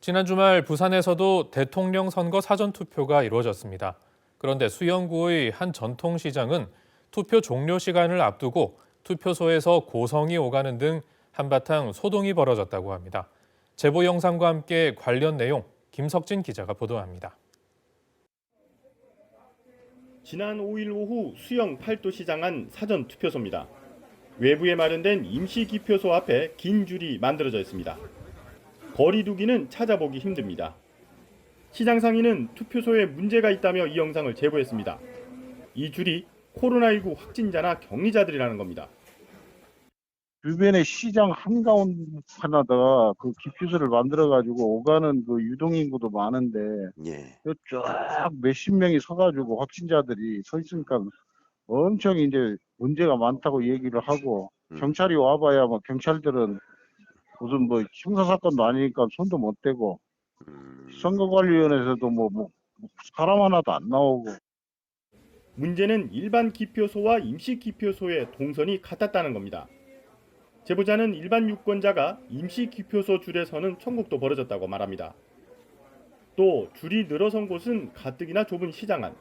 지난 주말 부산에서도 대통령 선거 사전 투표가 이루어졌습니다. 그런데 수영구의 한 전통시장은 투표 종료 시간을 앞두고 투표소에서 고성이 오가는 등 한바탕 소동이 벌어졌다고 합니다. 제보 영상과 함께 관련 내용 김석진 기자가 보도합니다. 지난 5일 오후 수영 팔도 시장 안 사전 투표소입니다. 외부에 마련된 임시 기표소 앞에 긴 줄이 만들어져 있습니다. 거리 두기는 찾아보기 힘듭니다. 시장 상인은 투표소에 문제가 있다며 이 영상을 제보했습니다. 이 줄이 코로나19 확진자나 격리자들이라는 겁니다. 주변에 시장 한가운 하나다가 그 기표소를 만들어 가지고 오가는 그 유동 인구도 많은데 예. 쫙 몇십 명이 서가지고 확진자들이 서 있으니까 엄청 이제 문제가 많다고 얘기를 하고 음. 경찰이 와봐야 뭐 경찰들은 무슨 뭐 형사 사건도 아니니까 손도 못 대고 음, 선거관리위원회에서도 뭐, 뭐 사람 하나도 안 나오고 문제는 일반 기표소와 임시 기표소의 동선이 같았다는 겁니다. 제보자는 일반 유권자가 임시 기표소 줄에 서는 천국도 벌어졌다고 말합니다. 또 줄이 늘어선 곳은 가뜩이나 좁은 시장 안.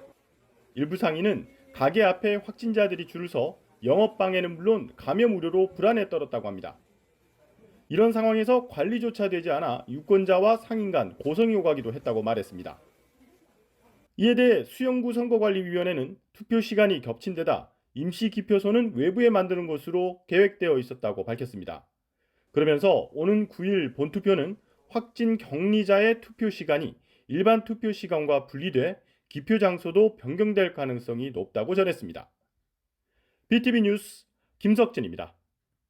일부 상인은 가게 앞에 확진자들이 줄을 서 영업 방해는 물론 감염 우려로 불안에 떨었다고 합니다. 이런 상황에서 관리조차 되지 않아 유권자와 상인 간 고성이 오가기도 했다고 말했습니다. 이에 대해 수영구 선거관리위원회는 투표 시간이 겹친 데다 임시 기표소는 외부에 만드는 것으로 계획되어 있었다고 밝혔습니다. 그러면서 오는 9일 본투표는 확진 격리자의 투표 시간이 일반 투표 시간과 분리돼 기표 장소도 변경될 가능성이 높다고 전했습니다. BTV 뉴스 김석진입니다.